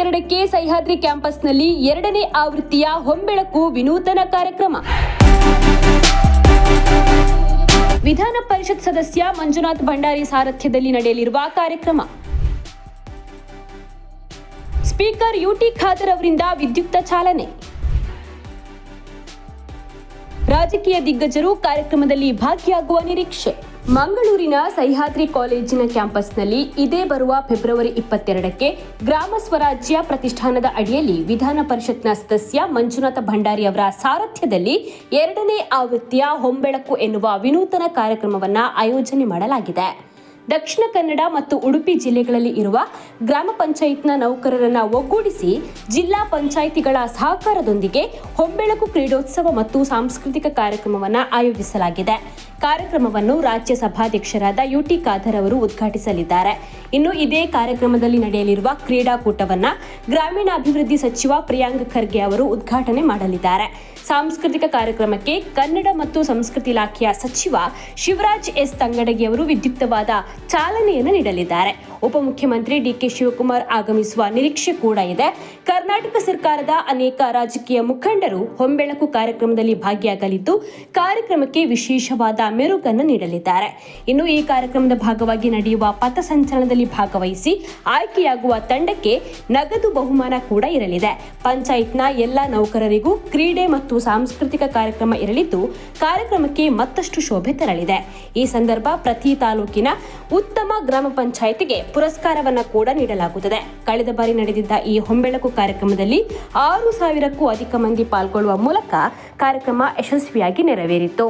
ಇಪ್ಪತ್ತೆರಡಕ್ಕೆ ಸಹ್ಯಾದ್ರಿ ಕ್ಯಾಂಪಸ್ನಲ್ಲಿ ಎರಡನೇ ಆವೃತ್ತಿಯ ಹೊಂಬೆಳಕು ವಿನೂತನ ಕಾರ್ಯಕ್ರಮ. ವಿಧಾನ ಪರಿಷತ್ ಸದಸ್ಯ ಮಂಜುನಾಥ್ ಭಂಡಾರಿ ಸಾರಥ್ಯದಲ್ಲಿ ನಡೆಯಲಿರುವ ಕಾರ್ಯಕ್ರಮ. ಸ್ಪೀಕರ್ ಯುಟಿ ಖಾದರ್ ಅವರಿಂದ ವಿದ್ಯುಕ್ತ ಚಾಲನೆ. ರಾಜಕೀಯ ದಿಗ್ಗಜರು ಕಾರ್ಯಕ್ರಮದಲ್ಲಿ ಭಾಗಿಯಾಗುವ ನಿರೀಕ್ಷೆ. ಮಂಗಳೂರಿನ ಸಹ್ಯಾದ್ರಿ ಕಾಲೇಜಿನ ಕ್ಯಾಂಪಸ್ನಲ್ಲಿ ಇದೇ ಬರುವ ಫೆಬ್ರವರಿ ಇಪ್ಪತ್ತೆರಡಕ್ಕೆ ಗ್ರಾಮ ಸ್ವರಾಜ್ಯ ಪ್ರತಿಷ್ಠಾನದ ಅಡಿಯಲ್ಲಿ ವಿಧಾನ ಪರಿಷತ್ನ ಸದಸ್ಯ ಮಂಜುನಾಥ ಭಂಡಾರಿ ಅವರ ಸಾರಥ್ಯದಲ್ಲಿ ಎರಡನೇ ಆವೃತ್ತಿಯ ಹೊಂಬೆಳಕು ಎನ್ನುವ ವಿನೂತನ ಕಾರ್ಯಕ್ರಮವನ್ನು ಆಯೋಜನೆ ಮಾಡಲಾಗಿದೆ. ದಕ್ಷಿಣ ಕನ್ನಡ ಮತ್ತು ಉಡುಪಿ ಜಿಲ್ಲೆಗಳಲ್ಲಿ ಇರುವ ಗ್ರಾಮ ಪಂಚಾಯತ್ನ ನೌಕರರನ್ನ ಒಗ್ಗೂಡಿಸಿ ಜಿಲ್ಲಾ ಪಂಚಾಯಿತಿಗಳ ಸಹಕಾರದೊಂದಿಗೆ ಹೊಂಬೆಳಕು ಕ್ರೀಡೋತ್ಸವ ಮತ್ತು ಸಾಂಸ್ಕೃತಿಕ ಕಾರ್ಯಕ್ರಮವನ್ನು ಆಯೋಜಿಸಲಾಗಿದೆ. ಕಾರ್ಯಕ್ರಮವನ್ನು ರಾಜ್ಯ ಸಭಾಧ್ಯಕ್ಷರಾದ ಯುಟಿ ಖಾದರ್ ಅವರು ಉದ್ಘಾಟಿಸಲಿದ್ದಾರೆ. ಇನ್ನು ಇದೇ ಕಾರ್ಯಕ್ರಮದಲ್ಲಿ ನಡೆಯಲಿರುವ ಕ್ರೀಡಾಕೂಟವನ್ನ ಗ್ರಾಮೀಣಾಭಿವೃದ್ಧಿ ಸಚಿವ ಪ್ರಿಯಾಂಕ್ ಖರ್ಗೆ ಅವರು ಉದ್ಘಾಟನೆ ಮಾಡಲಿದ್ದಾರೆ. ಸಾಂಸ್ಕೃತಿಕ ಕಾರ್ಯಕ್ರಮಕ್ಕೆ ಕನ್ನಡ ಮತ್ತು ಸಂಸ್ಕೃತಿ ಇಲಾಖೆಯ ಸಚಿವ ಶಿವರಾಜ್ ಎಸ್ ತಂಗಡಗಿ ಅವರು ವಿದ್ಯುಕ್ತವಾದ ಚಾಲನೆಯನ್ನು ನೀಡಲಿದ್ದಾರೆ. ಉಪಮುಖ್ಯಮಂತ್ರಿ ಡಿಕೆ ಶಿವಕುಮಾರ್ ಆಗಮಿಸುವ ನಿರೀಕ್ಷೆ ಕೂಡ ಇದೆ. ಕರ್ನಾಟಕ ಸರ್ಕಾರದ ಅನೇಕ ರಾಜಕೀಯ ಮುಖಂಡರು ಹೊಂಬೆಳಕು ಕಾರ್ಯಕ್ರಮದಲ್ಲಿ ಭಾಗಿಯಾಗಲಿದ್ದು, ಕಾರ್ಯಕ್ರಮಕ್ಕೆ ವಿಶೇಷವಾದ ಮೆರುಗನ್ನು ನೀಡಲಿದ್ದಾರೆ. ಇನ್ನು ಈ ಕಾರ್ಯಕ್ರಮದ ಭಾಗವಾಗಿ ನಡೆಯುವ ಪಥಸಂಚಲನದಲ್ಲಿ ಭಾಗವಹಿಸಿ ಆಯ್ಕೆಯಾಗುವ ತಂಡಕ್ಕೆ ನಗದು ಬಹುಮಾನ ಕೂಡ ಇರಲಿದೆ. ಪಂಚಾಯತ್ನ ಎಲ್ಲ ನೌಕರರಿಗೂ ಕ್ರೀಡೆ ಮತ್ತು ಸಾಂಸ್ಕೃತಿಕ ಕಾರ್ಯಕ್ರಮ ಇರಲಿದ್ದು, ಕಾರ್ಯಕ್ರಮಕ್ಕೆ ಮತ್ತಷ್ಟು ಶೋಭೆ ತರಲಿದೆ. ಈ ಸಂದರ್ಭ ಪ್ರತಿ ತಾಲೂಕಿನ ಉತ್ತಮ ಗ್ರಾಮ ಪಂಚಾಯಿತಿಗೆ ಪುರಸ್ಕಾರವನ್ನು ಕೂಡ ನೀಡಲಾಗುತ್ತದೆ. ಕಳೆದ ಬಾರಿ ನಡೆದಿದ್ದ ಈ ಹೊಂಬೆಳಕು ಕಾರ್ಯಕ್ರಮದಲ್ಲಿ ಆರು ಸಾವಿರಕ್ಕೂ ಅಧಿಕ ಮಂದಿ ಪಾಲ್ಗೊಳ್ಳುವ ಮೂಲಕ ಕಾರ್ಯಕ್ರಮ ಯಶಸ್ವಿಯಾಗಿ ನೆರವೇರಿತು.